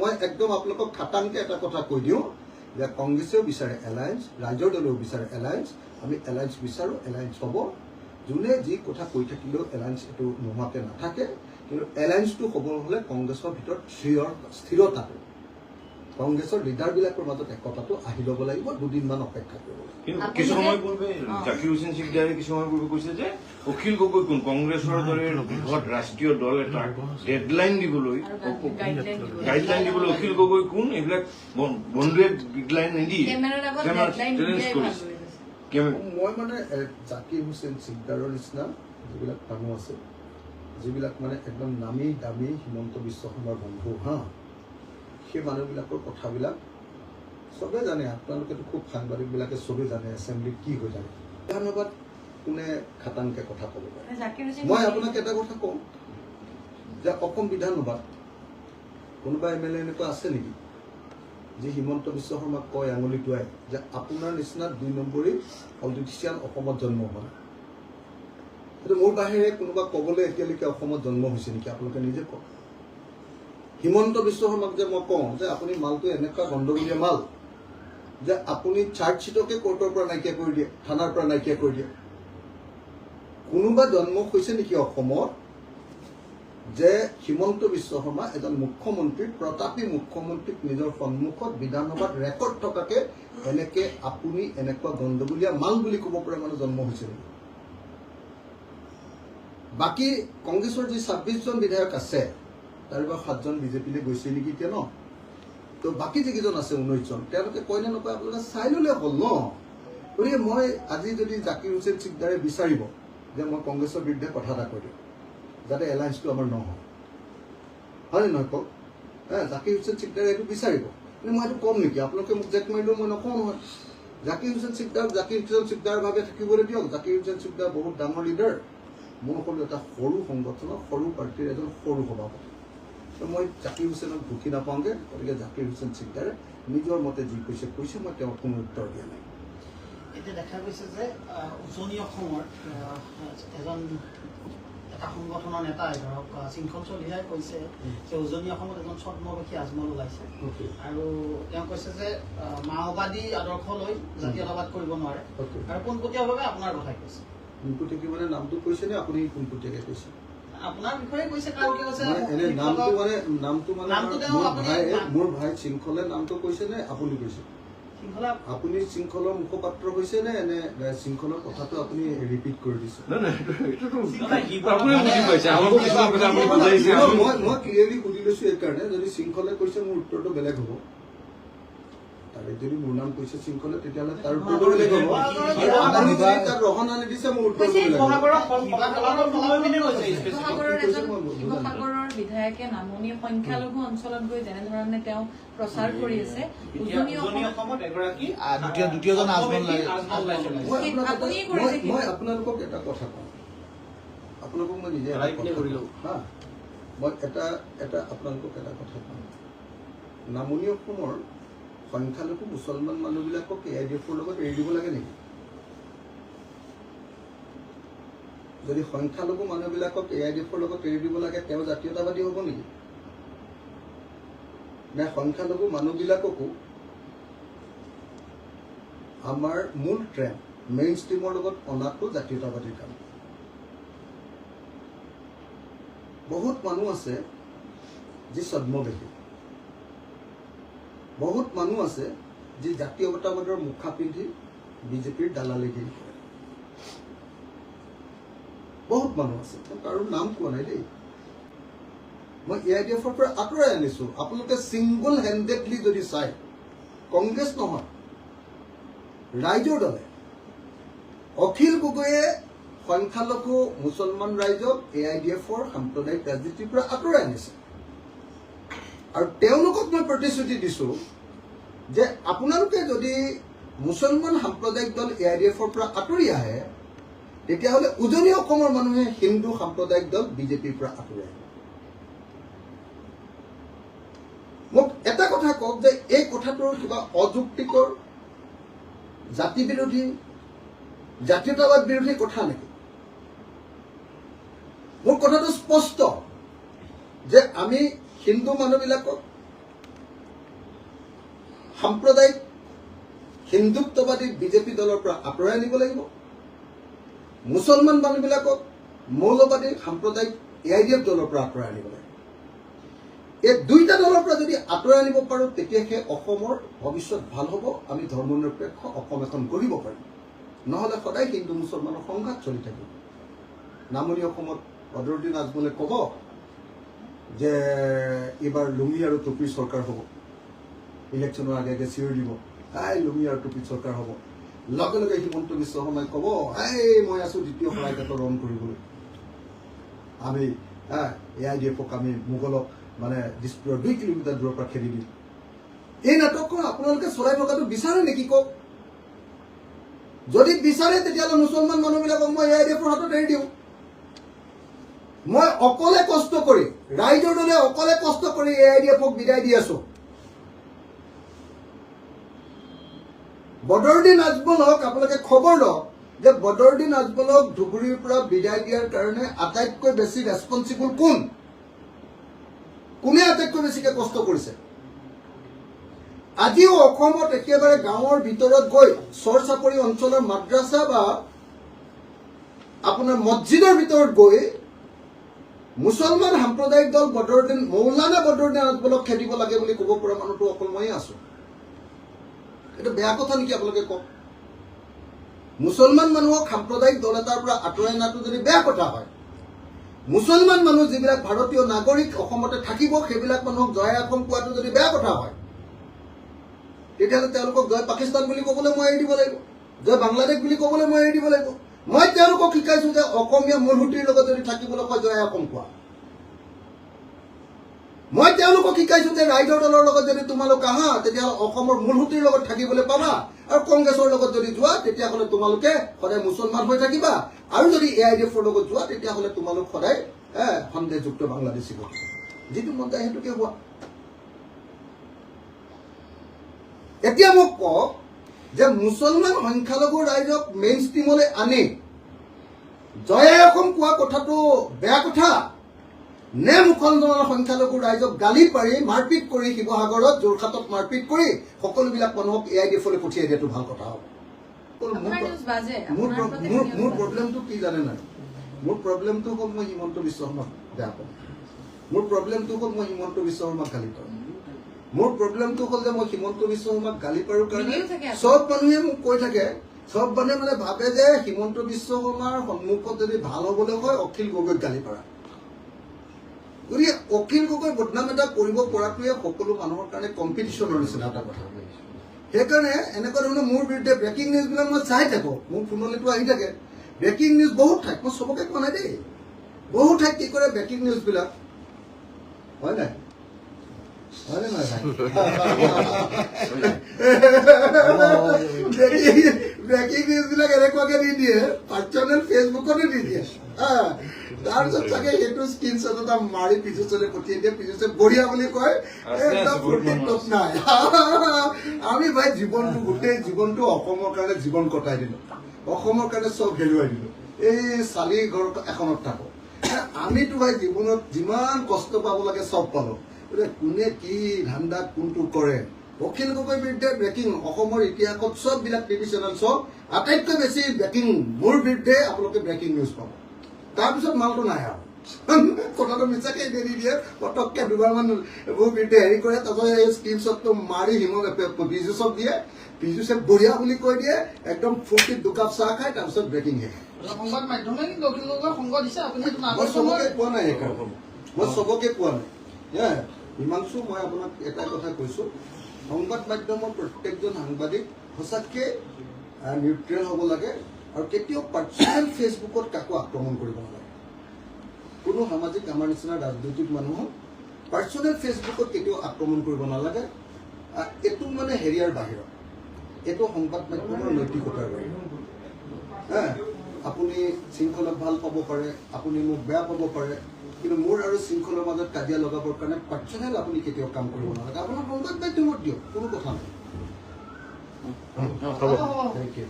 মই একদম আপোনালোকক খাটাংকে এটা কথা কৈ দিওঁ যে কংগ্ৰেছেও বিচাৰে এলায়েন্স ৰাইজৰ দলেও বিচাৰে এলায়েন্স আমি এলায়েন্স বিচাৰোঁ এলায়েন্স হ'ব। যোনে যি কথা কৈ থাকিলেও এলায়েন্স এইটো নোহোৱাকৈ নাথাকে। কিন্তু এলায়েন্সটো হ'ব হ'লে কংগ্ৰেছৰ ভিতৰত স্থিৰ স্থিৰতাটো কংগ্ৰেছৰ লিডাৰবিলাকৰ মাজত একতাটো আহি ল'ব লাগিব দুদিনমান অপেক্ষা কৰিব লাগিব। কিছু যে- সময় পূৰ্বে অ। জাকিৰ হোসেন সিকদাৰে কিছু সময় পূৰ্বে কৈছে যে অখিল গগৈ কোন? কংগ্ৰেছৰ দৰে বৃহৎ ৰাষ্ট্ৰীয় দল এটাক ডেডলাইন দিবলৈ গাইডলাইন দিব গাইডলাইন দিবলৈ অখিল গগৈ কোন? এইবিলাক বন- বন্ধুৱে গাইডলাইন নিদিয়ে। ডেডলাইন চেলেঞ্জ কৰিছে। কেমে- মই মানে জাকিৰ হুছেইন চিকদাৰৰ নিচিনা যিবিলাক মানুহ আছে যিবিলাক মানে একদম নামী দামী হিমন্ত বিশ্ব শৰ্মাৰ বন্ধু হা। সেই মানুহবিলাকৰ কথাবিলাক চবেই জানে আপোনালোকেতো খুব সাংবাদিকবিলাকে চবেই জানে এছেম্বলিত কি হৈ থাকে। ধন্যবাদ কোনে খাটাংকে কথা ক'ব পাৰে। মই আপোনাক এটা কথা কওঁ যে অসম বিধানসভাত কোনোবা এম এল এ এনেকুৱা আছে নেকি? যি হিমন্ত বিশ্ব শৰ্মাক কয় আঙুলি টোৱাই যে আপোনাৰ নিচিনা দুই নম্বৰী পলিটিচিয়ান অসমত জন্ম হোৱা নাই। সেইটো মোৰ বাহিৰে কোনোবা ক'বলৈ এতিয়ালৈকে অসমত জন্ম হৈছে নেকি? আপোনালোকে নিজে কওক। হিমন্ত বিশ্ব শৰ্মাক যে মই কওঁ যে আপুনি মালটো এনেকুৱা গণ্ডগোলীয়া মাল যে আপুনি চাৰ্জশ্বিটকে কোৰ্টৰ পৰা নাইকিয়া কৰি দিয়ে থানাৰ পৰা নাইকিয়া কৰি দিয়ে। কোনোবা জন্ম হৈছে নেকি অসমত যে হিমন্ত বিশ্ব শৰ্মা এজন মুখ্যমন্ত্ৰী প্ৰতাপী মুখ্যমন্ত্ৰীক নিজৰ সন্মুখত বিধানসভাত ৰেকৰ্ড থকাকে এনেকে আপুনি এনেকুৱা গণ্ডগোলীয়া মাল বুলি ক'ব পৰা মানুহ জন্ম হৈছে নেকি? বাকী কংগ্ৰেছৰ যি ছাব্বিছজন বিধায়ক আছে তাৰে পৰা সাতজন বিজেপিলৈ গৈছে নেকি এতিয়া ন? তো বাকী যিকেইজন আছে ঊনৈছজন তেওঁলোকে কয় নে নকয় আপোনালোকে চাই ল'লে হ'ল ন? গতিকে মই আজি যদি জাকিৰ হুছেইন চিকদাৰে বিচাৰিব যে মই কংগ্ৰেছৰ বিৰুদ্ধে কথা এটা কৈ দিওঁ যাতে এলায়েন্সটো আমাৰ নহয় হয়নে নহয় কওক? হে জাকিৰ হুছেইন চিকদাৰে এইটো বিচাৰিব। কিন্তু মই এইটো ক'ম নেকি? আপোনালোকে মোক জেক মাৰিলেও মই নকওঁ নহয়। জাকিৰ হুছেইন চিকদাৰ জাকিৰ হুছেইন চিকদাৰভাৱে থাকিবলৈ দিয়ক। জাকিৰ হুছেইন চিকদাৰ বহুত ডাঙৰ লিডাৰ মই ক'লো এটা সৰু সংগঠনৰ সৰু পাৰ্টীৰ এজন সৰু সভাপতি। তো মই জাকিৰ হুছেইনক ঢুকি নাপাওঁগৈ গতিকে জাকিৰ হুছেইন চিকদাৰে নিজৰ মতে যি কৈছে কৈছে মই তেওঁক কোনো উত্তৰ দিয়া নাই। এতিয়া দেখা গৈছে যে উজনি অসমৰ এজন এটা সংগঠনৰ নেতাই ধৰক শৃংখল চলিহাই কৈছে যে উজনি অসমত এজন ছদ্মবেশী আজমল ওলাইছে। আৰু তেওঁ কৈছে যে মাওবাদী আদৰ্শ লৈ জাতীয়তাবাদ কৰিব নোৱাৰে. আৰু পোনপটীয়াভাৱে আপোনাৰ কথাই কৈছে। পোনপটীয়াকে মানে নামটো কৈছে নে আপুনি পোনপটীয়াকে কৈছে? আপোনাৰ বিষয়ে কৈছে কাৰণ কি কৈছে মানে এনে নামটো মানে নামটো মানে নামটো তেওঁ মোৰ আপুনি- ভাই মোৰ ভাই শৃংখলে নামটো কৈছে নে আপুনি কৈছে? শৃংখলা আপুনি শৃংখলৰ মুখপাত্ৰ হৈছে নে এনে এ, শৃংখলৰ কথাটো আপুনি ৰিপিট কৰি দিছে? নাই, নাই, এইটো- এইটোতো আপুনি বুজি পাইছে আমাকো কিছুমান কথা আপুনি বুজাইছে। মই- আমি- মই মই ক্লিয়াৰলি সুধি লৈছো এইকাৰণে যদি শৃংখলে কৈছে মোৰ উত্তৰটো বেলেগ হ'ব। তাৰে যদি মোৰ নাম কৈছে শৃংখলে তেতিয়াহ'লে তাৰ তাক ৰহনা নিদিছে মোৰ মই। শিৱসাগৰৰ বিধায়কে নামনি সংখ্যালঘু অঞ্চলত গৈ যেনেধৰণে তেওঁ প্ৰচাৰ কৰি আছে উজনি উজনি অসমত অসমত এগৰাকী আহ, দ্বিতীয় দ্বিতীয়জন আজমল ছদ্মবেশী নাই। আজমল ওলাইছে মই আপোনালোকক এটা কথা কওঁ আপোনালোকক মই নিজে। হা মই এটা এটা আপোনালোকক এটা কথা কওঁ নামনি অসমৰ সংখ্যালঘু মুছলমান মানুহবিলাকক এ আই ডি এফৰ লগত এৰি দিব লাগে নেকি? যদি সংখ্যালঘু মানুহবিলাকক এ আই ডি এফৰ লগত এৰি দিব লাগে তেওঁ জাতীয়তাবাদী হ'ব নেকি? নে সংখ্যালঘু মানুহবিলাককো আমাৰ মূল ট্ৰেণ্ড মেইন ষ্ট্ৰীমৰ লগত অনাটো জাতীয়তাবাদীৰ কাম? বহুত মানুহ আছে যি ছদ্মবেশী বহুত মানুহ আছে যি জাতীয়তাবাদৰ মুখা পিন্ধি বিজেপিৰ দালালিগিৰি কৰে। বহুত মানুহ আছে কাৰো নাম কোৱা নাই দেই। মই এ আই ডি এফৰ পৰা আঁতৰাই আনিছো। আপোনালোকে ছিংগল হেণ্ডেডলি যদি চাই কংগ্ৰেছ নহয় ৰাইজৰ দলে অখিল গগৈয়ে সংখ্যালঘু মুছলমান ৰাইজক এ আই ডি এফৰ সাম্প্ৰদায়িক ৰাজনীতিৰ পৰা আঁতৰাই আনিছে। আৰু তেওঁলোকক মই প্ৰতিশ্ৰুতি দিছো যে আপোনালোকে যদি মুছলমান সাম্প্ৰদায়িক দল এ আই ডি এফৰ পৰা আঁতৰি আহে, তেতিয়াহ'লে উজনি অসমৰ মানুহে হিন্দু সাম্প্ৰদায়িক দল বিজেপিৰ পৰা আঁতৰি আহিব মোক এটা কথা কওক যে এই কথাটোৰ কিবা অযুক্তিকৰ জাতি বিৰোধী জাতীয়তাবাদ বিৰোধী কথা নেকি? মোৰ কথাটো স্পষ্ট যে আমি হিন্দু মানুহবিলাকক সাম্প্ৰদায়িক হিন্দুত্ববাদী বিজেপি দলৰ পৰা আঁতৰাই আনিব লাগিব। মুছলমান মানুহবিলাকক মৌলবাদী সাম্প্ৰদায়িক এ আই ডি এফ দলৰ পৰা আঁতৰাই আনিব লাগিব। এই দুইটা দলৰ পৰা যদি আঁতৰাই আনিব পাৰোঁ তেতিয়া সেই অসমৰ ভৱিষ্যত ভাল হ'ব আমি ধৰ্মনিৰপেক্ষ অসম এখন গঢ়িব পাৰিম। নহ'লে সদায় হিন্দু মুছলমানৰ সংঘাত চলি থাকিব। নামনি অসমত বদৰুদ্দিন আজমলে ক'ব যে এইবাৰ লুঙি আৰু টুপিৰ চৰকাৰ হ'ব। ইলেকশ্যনৰ আগে আগে চিঞৰি দিব। হাই লুঙি আৰু টুপিৰ চৰকাৰ হ'ব। লগে লগে হিমন্ত বিশ্ব শৰ্মাই ক'ব এই মই আছো দ্বিতীয় শৰাইঘাটৰ ৰং কৰিবলৈ। আমি হা এ আই ডি এফক আমি মোগলক মানে দিছপুৰৰ দুই কিলোমিটাৰ দূৰৰ পৰা খেদি দিম। এই নাটকখন আপোনালোকে চলাই থকাটো বিচাৰে নেকি কওক? যদি বিচাৰে তেতিয়াহ'লে মুছলমান মানুহবিলাকক মই এ আই ডি এফৰ হাতত এৰি দিওঁ। মই অকলে কষ্ট কৰি ৰাইজৰ দলে অকলে কষ্ট কৰি এ আই ডি এফক বিদায় দি আছো। বদৰুদ্দিন আজমলক আপোনালোকে খবৰ লওক যে বদৰুদ্দিন আজমলক ধুবুৰীৰ পৰা বিদায় দিয়াৰ কাৰণে আটাইতকৈ বেছি ৰেছপনচিবল কোন? কোনে আটাইতকৈ বেছিকে কষ্ট কৰিছে? আজিও অসমত একেবাৰে গাঁৱৰ ভিতৰত গৈ চৰ চাপৰি অঞ্চলৰ মাদ্ৰাছা বা আপোনাৰ মছজিদৰ ভিতৰত গৈ মুছলমান সাম্প্ৰদায়িক দল বদৰুদ্দিন মৌলানা বদৰুদ্দিন আজমলক খেদিব লাগে বুলি ক'ব পৰা মানুহটো অকল ময়ে আছো। এইটো বেয়া কথা নেকি আপোনালোকে কওক? মুছলমান মানুহক সাম্প্ৰদায়িক দল এটাৰ পৰা আঁতৰাই অনাটো যদি বেয়া কথা হয় মুছলমান মানুহ যিবিলাক ভাৰতীয় নাগৰিক অসমতে থাকিব সেইবিলাক মানুহক জয় আসন পোৱাটো যদি বেয়া কথা হয় তেতিয়াহ'লে তেওঁলোকক জয় পাকিস্তান বুলি ক'বলৈ মই এৰি দিব লাগিব জয় বাংলাদেশ বুলি ক'বলৈ মই এৰি দিব লাগিব। মই তেওঁলোকক শিকাইছো যে অসমীয়া মূলসুঁতিৰ লগত যদি থাকিবলৈ কয় জয় অসম কোৱা। মই তেওঁলোকক শিকাইছো যে ৰাইজৰ দলৰ লগত যদি তোমালোক আহা, তেতিয়াহ'লে অসমৰ মূলসুঁতিৰ লগত থাকিবলৈ পাবা আৰু কংগ্ৰেছৰ লগত যদি যোৱা, তেতিয়াহ'লে তোমালোকে সদায় মুছলমান হৈ থাকিবা। আৰু যদি এ আই ডি এফৰ লগত যোৱা, তেতিয়াহ'লে তোমালোক সদায় সন্দেহযুক্ত বাংলাদেশী হ'ব যিটো মন যায় সেইটোকে হোৱা এতিয়া মোক কওক যে মুছলমান সংখ্যালঘু ৰাইজক মেইন ষ্ট্ৰীমলৈ আনি জয় অসম কোৱা কথাটো বেয়া কথা। নে মুছলমান সংখ্যালঘু ৰাইজক গালি পাৰি মাৰপিট কৰি শিৱসাগৰত যোৰহাটত মাৰপিট কৰি সকলোবিলাক মানুহক এ আই ডি এফলৈ পঠিয়াই দিয়াটো ভাল কথা হ'ব। মোৰ। প্ৰব্লেমটো কি জানে নাই? মোৰ প্ৰব্লেমটো হ'ল মই হিমন্ত বিশ্ব শৰ্মাক বেয়া পাওঁ। মোৰ প্ৰব্লেমটো হ'ল মই হিমন্ত বিশ্ব শৰ্মাক গালি পাৰোঁ মোৰ প্ৰব্লেমটো হ'ল যে মই হিমন্ত বিশ্ব শৰ্মাক গালি পাৰোঁ কাৰণে। চব মানুহে মোক কৈ থাকে। চব মানুহে মানে ভাবে যে হিমন্ত বিশ্ব শৰ্মাৰ সন্মুখত যদি ভাল হ'বলৈ হয় অখিল গগৈক গালি পাৰা। গতিকে অখিল গগৈ বদনাম এটা কৰিব পৰাটোৱে সকলো মানুহৰ কাৰণে কম্পিটিশ্যনৰ নিচিনা এটা কথা। সেইকাৰণে এনেকুৱা ধৰণৰ মোৰ বিৰুদ্ধে ব্ৰেকিং নিউজবিলাক মই চাই থাকোঁ। মোৰ ফোনলৈতো আহি থাকে। ব্ৰেকিং নিউজ বহুত ঠাইত মই চবকে কোৱা নাই দেই। বহু ঠাইত কি কৰে ব্ৰেকিং নিউজবিলাক হয় নাই? আমি ভাই জীৱনটো গোটেই জীৱনটো অসমৰ কাৰণে জীৱন কটাই দিলো অসমৰ কাৰণে চব হেৰুৱাই দিলো এই চালি ঘৰ এখনত থাকো আমিতো ভাই জীৱনত যিমান কষ্ট পাব লাগে চব পালো গতিকে কোনে কি ধান্দা কোনটো কৰে? অখিল গগৈৰ বিৰুদ্ধে ব্ৰেকিং অসমৰ ইতিহাসত চববিলাক টিভি চেনেল চব আটাইতকৈ বেছি ব্ৰেকিং মোৰ বিৰুদ্ধে আপোনালোকে ব্ৰেকিং নিউজ পাব। তাৰপিছত মালটো নাই আৰু। কথাটো মিছাকে এৰি দিয়ে পটককে দুবাৰমান মোৰ বিৰুদ্ধে হেৰি কৰে তাৰপিছত এই স্ক্ৰীনশ্বটটো মাৰি হিম পীযুষক দিয়ে। পীযুষে বঢ়িয়া বুলি কৈ দিয়ে একদম ফূৰ্তিত দুকাপ চাহ খায় তাৰপিছত ব্ৰেকিং হে। সংবাদ মাধ্যমে কিন্তু অখিল সংগ দিছে আপুনি মই চবকে কোৱা নাই সেইকাৰণে। মই চবকে কোৱা নাই। হে? হিমাংশু, মই আপোনাক এটা কথা কৈছো। সংবাদ মাধ্যমৰ প্ৰত্যেকজন সাংবাদিক সঁচাকে নিউট্ৰেল হ'ব লাগে আৰু কেতিয়াও পাৰ্চনেল ফেচবুকত কাকো আক্ৰমণ কৰিব নালাগে। কোনো সামাজিক, আমাৰ নিচিনা ৰাজনৈতিক মানুহক পাৰ্চনেল ফেচবুকত কেতিয়াও আক্ৰমণ কৰিব নালাগে। এইটো মানে হেৰিয়াৰ বাহিৰত। এইটো সংবাদ মাধ্যমৰ নৈতিকতাৰ বাহিৰত। হা, আপুনি শৃংখলক ভালো পাব পাৰে, আপুনি মোক বেয়া পাব পাৰে। কিন্তু মোৰ আৰু শৃংখলৰ মাজত কাজিয়া লগাবৰ কাৰণে পাৰ্চনেল আপুনি কেতিয়াও কাম কৰিব নালাগে। আপোনাৰ সংবাদ মাধ্যমত দিয়ক কোনো কথা নাই। Thank U